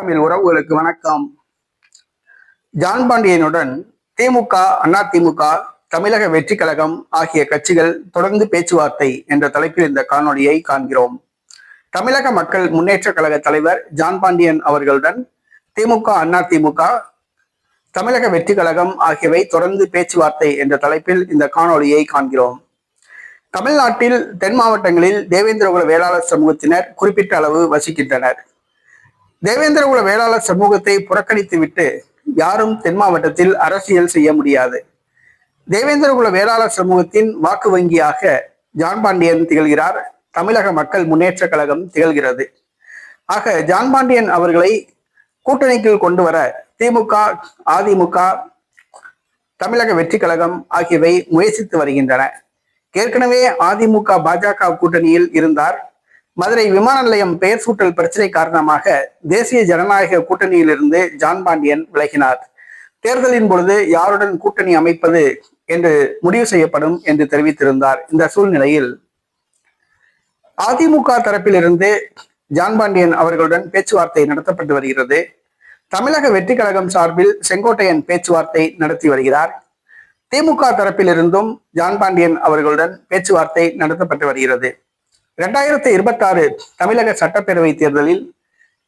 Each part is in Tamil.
தமிழ் உறவுகளுக்கு வணக்கம். ஜான் பாண்டியனுடன் திமுக அதிமுக தமிழக வெற்றி கழகம் ஆகிய கட்சிகள் தொடர்ந்து பேச்சுவார்த்தை என்ற தலைப்பில் இந்த காணொளியை காண்கிறோம். தமிழக மக்கள் முன்னேற்ற கழக தலைவர் ஜான் பாண்டியன் அவர்களுடன் திமுக அண்ணா திமுக தமிழக வெற்றி கழகம் ஆகியவை தொடர்ந்து பேச்சுவார்த்தை என்ற தலைப்பில் இந்த காணொளியை காண்கிறோம். தமிழ்நாட்டில் தென் மாவட்டங்களில் தேவேந்திரகுல வேளாளர் சமூகத்தினர் குறிப்பிட்ட அளவு வசிக்கின்றனர். தேவேந்திரகுல வேளாளர் சமூகத்தை புறக்கணித்துவிட்டு யாரும் தென் மாவட்டத்தில் அரசியல் செய்ய முடியாது. தேவேந்திரகுல வேளாளர் சமூகத்தின் வாக்கு வங்கியாக ஜான் பாண்டியன் திகழ்கிறார். தமிழக மக்கள் முன்னேற்ற கழகம் திகழ்கிறது. ஆக ஜான் பாண்டியன் அவர்களை கூட்டணிக்குள் கொண்டு வர திமுக அதிமுக தமிழக வெற்றி கழகம் ஆகியவை முயற்சித்து வருகின்றன. ஏற்கனவே அதிமுக பாஜக கூட்டணியில் இருந்தார். மதுரை விமான நிலையம் பெயர் சூட்டல் பிரச்சனை காரணமாக தேசிய ஜனநாயக கூட்டணியிலிருந்து ஜான் பாண்டியன் விலகினார். தேர்தலின் பொழுது யாருடன் கூட்டணி அமைப்பது என்று முடிவு செய்யப்படும் என்று தெரிவித்திருந்தார். இந்த சூழ்நிலையில் அதிமுக தரப்பிலிருந்து ஜான் பாண்டியன் அவர்களுடன் பேச்சுவார்த்தை நடத்தப்பட்டு வருகிறது. தமிழக வெற்றி கழகம் சார்பில் செங்கோட்டையன் பேச்சுவார்த்தை நடத்தி வருகிறார். திமுக தரப்பிலிருந்தும் ஜான் பாண்டியன் அவர்களுடன் பேச்சுவார்த்தை நடத்தப்பட்டு வருகிறது. இரண்டாயிரத்தி இருபத்தி ஆறு தமிழக சட்டப்பேரவை தேர்தலில்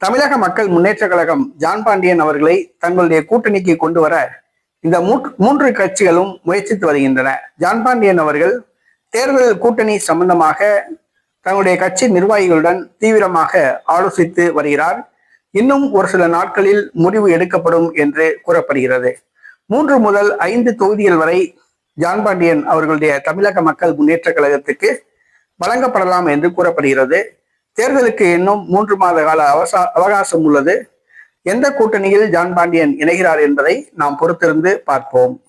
தமிழக மக்கள் முன்னேற்ற கழகம் ஜான் பாண்டியன் அவர்களை தங்களுடைய கூட்டணிக்கு கொண்டு வர இந்த மூன்று கட்சிகளும் முயற்சித்து வருகின்றன. ஜான் பாண்டியன் அவர்கள் தேர்தல் கூட்டணி சம்பந்தமாக தங்களுடைய கட்சி நிர்வாகிகளுடன் தீவிரமாக ஆலோசித்து வருகிறார். இன்னும் ஒரு சில நாட்களில் முடிவு எடுக்கப்படும் என்று கூறப்படுகிறது. மூன்று முதல் ஐந்து தொகுதிகள் வரை ஜான் பாண்டியன் அவர்களுடைய தமிழக மக்கள் முன்னேற்ற கழகத்துக்கு வழங்கப்படலாம் என்று கூறப்படுகிறது. தேர்தலுக்கு இன்னும் மூன்று மாத கால அவசா அவகாசம் உள்ளது. எந்த கூட்டணியில் ஜான் பாண்டியன் இணைகிறார் என்பதை நாம் பொறுத்திருந்து பார்ப்போம்.